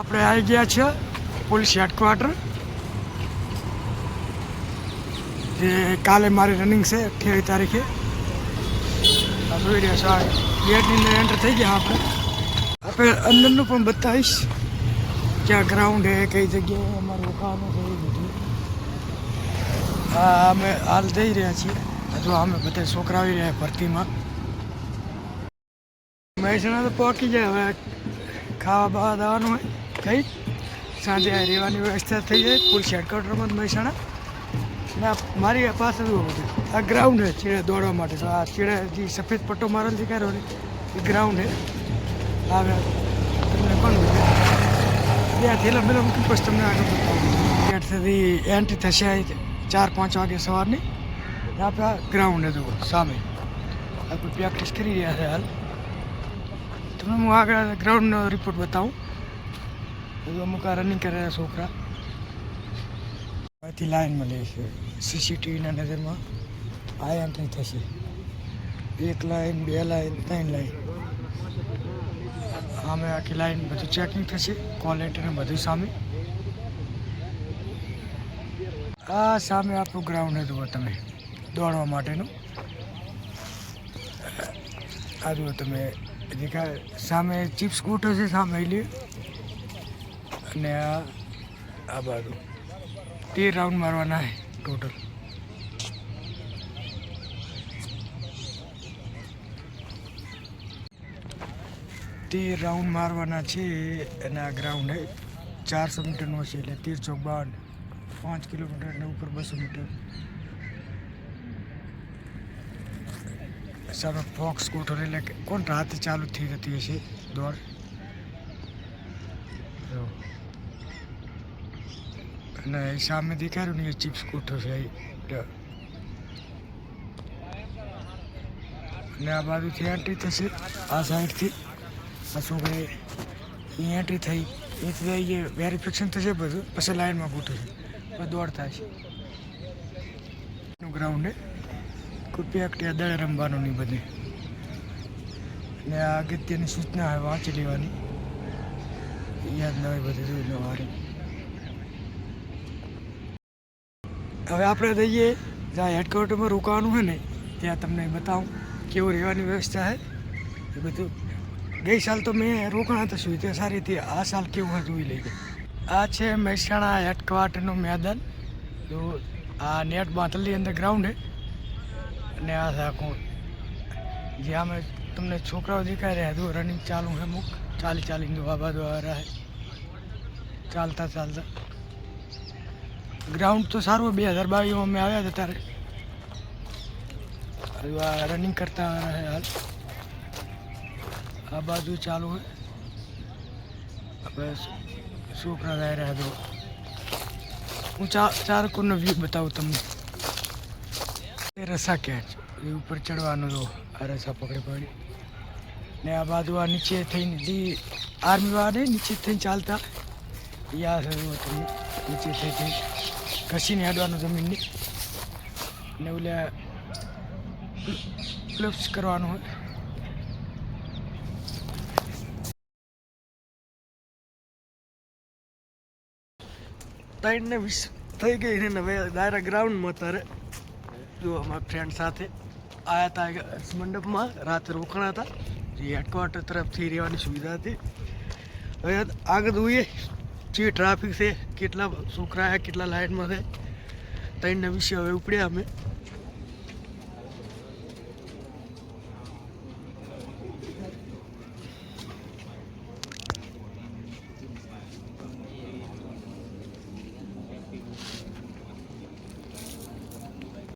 આપણે આવી ગયા છે પોલીસ હેડક્વાર્ટર. જે કાલે મારી રનિંગ છે અઠ્યાવીસ તારીખે. જોઈ રહ્યા છો ગેટની અંદર એન્ટર થઈ ગયા આપણે. આપણે અંદરનું પણ બતાવીશ. ક્યાં ગ્રાઉન્ડ હે, કઈ જગ્યાએ અમારું રોકાવાનું છે, એ બધું. હા અમે હાલ જઈ રહ્યા છીએ. હજુ અમે બધા છોકરા આવી રહ્યા ભરતીમાં. મહેસાણા તો પહોંચી જાય, હવે ખાવા બાવા દાવાનું હોય. કઈ સાંજે રહેવાની વ્યવસ્થા થઈ જાય. પોલીસ હેડક્વાર્ટરમાં મહેસાણા. ને મારી પાસે બધું આ ગ્રાઉન્ડ છે ચીડે દોડવા માટે. તો આ ચીડે જે સફેદ પટ્ટો મારેલ છે ક્યારે એ ગ્રાઉન્ડ છે. આવે. તમને પણ ત્યાં થયેલા પેલા મૂકી પછી તમને આગળ બતાવું. સુધી એન્ટ્રી થશે ચાર, પાંચ વાગે સવારની. આપણે આ ગ્રાઉન્ડ હતું સામે. આપણે પ્રેક્ટિસ કરી રહ્યા છે હાલ. તમને હું આગળ ગ્રાઉન્ડનો રિપોર્ટ બતાવું. બધું અમુક રનિંગ કરે છોકરા. અહીંથી લાઈનમાં લે છે. સીસીટીવીના નજરમાં આ એન્ટ્રી થશે. એક લાઈન બે લાઈન ત્રણ લાઈન આમે આખી લાઈન બધું ચેકિંગ થશે ક્વોલિટી ને બધું સામે. આ સામે આપણું ગ્રાઉન્ડ જુઓ તમે, દોડવા માટેનું. આ જુઓ તમે સામે ચિપ્સ કૂટો છે સામે લે અને આ આ બાજુ. તેર રાઉન્ડ મારવાના છે ટોટલ તેર રાઉન્ડ મારવાના છે અને આ ગ્રાઉન્ડ ચારસો મીટરનો છે એટલે તેર ચોક બાવન પાંચ કિલોમીટર ને ઉપર બસો મીટર. સામે ફોક્સ સ્કૂટર એટલે કોણ રાતે ચાલુ થઈ જતી હશે? દોડ. અને સામે દેખાડ્યું ને એ ચિપ્સ સ્કૂટર છે અને આ બાજુથી એન્ટ્રી થશે. આ સાઈડથી. આ છોકરી એ એન્ટ્રી થઈ. એ વેરિફિકેશન થશે બધું. પછી લાઈનમાં ગૂંટે છે. પછી દોડ થાય છે ગ્રાઉન્ડ એ. કૃપયા એકટી દળ રમવાનું નહીં બધે. ને આ અગત્યની સૂચના વાંચી લેવાની. યાદ ન હોય બધું, જોઈ લેવાની. હવે આપણે જઈએ જ્યાં હેડક્વાર્ટરમાં રોકાવાનું હોય ને, ત્યાં તમને બતાવું કેવું રહેવાની વ્યવસ્થા છે. એ બધું. ગઈ સાલ તો મેં રોકાણા હતા સુવિધા સારી હતી આ સાલ કેવું હોય જોઈ લઈએ. આ છે મહેસાણા હેડક્વાર્ટરનું મેદાન. તો આ નેટ બાંધલી અંદર ગ્રાઉન્ડ છે. અને આ છે આખું જે અમે તમને છોકરાઓ દેખાઈ રહ્યા હતું રનિંગ ચાલુ છે અમુક. ચાલી ચાલીને આ બાજુ આ રહ્યા છે. ચાલતા ચાલતા. ગ્રાઉન્ડ તો સારું બે હજાર બાવીસમાં અમે આવ્યા હતા ત્યારે. રનિંગ કરતા રહે હાલ. આ બાજુ ચાલુ હોય. આપણે છોકરા જાય રહ્યા તો હું ચાર ચાર કોરનો વ્યૂ બતાવું તમને. રસા છે. એ ઉપર ચડવાનો તો આ રસા પકડી પડી ને આ બાજુ આ નીચે થઈને જે આર્મી વાળા નીચે થઈને ચાલતા. યાદ થયું તમને, નીચે થઈ થઈ. ઘસીને હેડવાનું જમીનની ને. ઓલા પ્લસ કરવાનું હોય. ત્રણ ને વીસ થઈ ગઈ ને હવે ડાયરેક્ટ ગ્રાઉન્ડમાં તારે જો અમારા ફ્રેન્ડ સાથે આવ્યા હતા મંડપમાં રાતે રોકાણા હતા. જે હેડક્વાર્ટર તરફથી રહેવાની સુવિધા હતી. હવે આગળ જોઈએ. જે ટ્રાફિક છે કેટલા છોકરા કેટલા લાઇનમાં છે ત્રણ ને વીસે હવે ઉપડ્યા અમે.